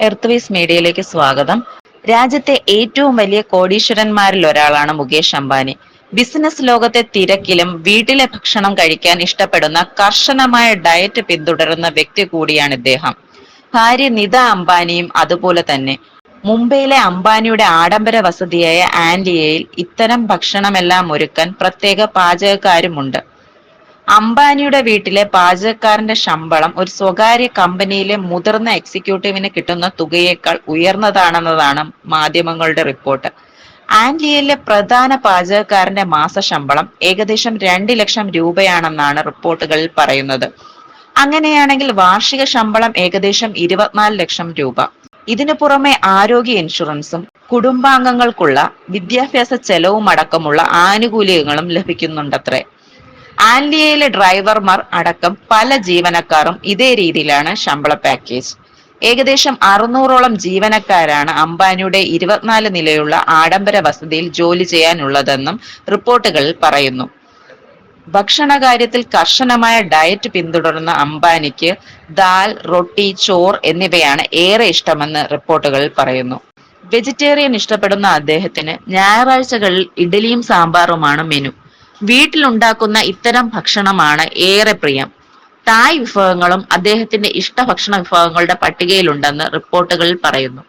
എർത്ത്വീസ് മീഡിയയിലേക്ക് സ്വാഗതം. രാജ്യത്തെ ഏറ്റവും വലിയ കോടീശ്വരന്മാരിൽ ഒരാളാണ് മുകേഷ് അംബാനി. ബിസിനസ് ലോകത്തെ തിരക്കിലും വീട്ടിലെ ഭക്ഷണം കഴിക്കാൻ ഇഷ്ടപ്പെടുന്ന കർശനമായ ഡയറ്റ് പിന്തുടരുന്ന വ്യക്തി കൂടിയാണ് ഇദ്ദേഹം. ഭാര്യ നിത അംബാനിയും അതുപോലെ തന്നെ. മുംബൈയിലെ അംബാനിയുടെ ആഡംബര വസതിയായ ആന്റിയയിൽ ഇത്തരം ഭക്ഷണമെല്ലാം ഒരുക്കാൻ പ്രത്യേക പാചകക്കാരുമുണ്ട്. അംബാനിയുടെ വീട്ടിലെ പാചകക്കാരന്റെ ശമ്പളം ഒരു സ്വകാര്യ കമ്പനിയിലെ മുതിർന്ന എക്സിക്യൂട്ടീവിന് കിട്ടുന്ന തുകയേക്കാൾ ഉയർന്നതാണെന്നതാണ് മാധ്യമങ്ങളുടെ റിപ്പോർട്ട്. ആന്റിയയിലെ പ്രധാന പാചകക്കാരന്റെ മാസ ശമ്പളം ഏകദേശം രണ്ട് ലക്ഷം രൂപയാണെന്നാണ് റിപ്പോർട്ടുകളിൽ പറയുന്നത്. അങ്ങനെയാണെങ്കിൽ വാർഷിക ശമ്പളം ഏകദേശം ഇരുപത്തിനാല് ലക്ഷം രൂപ. ഇതിനു പുറമെ ആരോഗ്യ ഇൻഷുറൻസും കുടുംബാംഗങ്ങൾക്കുള്ള വിദ്യാഭ്യാസ ചെലവും അടക്കമുള്ള ആനുകൂല്യങ്ങളും ലഭിക്കുന്നുണ്ടത്രേ. ആൻലിയയിലെ ഡ്രൈവർമാർ അടക്കം പല ജീവനക്കാരും ഇതേ രീതിയിലാണ് ശമ്പള പാക്കേജ് ഏകദേശം അറുന്നൂറോളം ജീവനക്കാരാണ് അംബാനിയുടെ ഇരുപത്തിനാല് നിലയുള്ള ആഡംബര വസതിയിൽ ജോലി ചെയ്യാനുള്ളതെന്നും റിപ്പോർട്ടുകളിൽ പറയുന്നു. ഭക്ഷണ കാര്യത്തിൽ കർശനമായ ഡയറ്റ് പിന്തുടരുന്ന അംബാനിക്ക് ദാൽ റൊട്ടി ചോർ എന്നിവയാണ് ഏറെ ഇഷ്ടമെന്ന് റിപ്പോർട്ടുകളിൽ പറയുന്നു. വെജിറ്റേറിയൻ ഇഷ്ടപ്പെടുന്ന അദ്ദേഹത്തിന് ഞായറാഴ്ചകളിൽ ഇഡലിയും സാമ്പാറുമാണ് മെനു. വീട്ടിലുണ്ടാക്കുന്ന ഇത്തരം ഭക്ഷണമാണ് ഏറെ പ്രിയം. തായ് വിഭവങ്ങളും അദ്ദേഹത്തിന്റെ ഇഷ്ട ഭക്ഷണ വിഭവങ്ങളുടെ പട്ടികയിലുണ്ടെന്ന് റിപ്പോർട്ടുകളിൽ പറയുന്നു.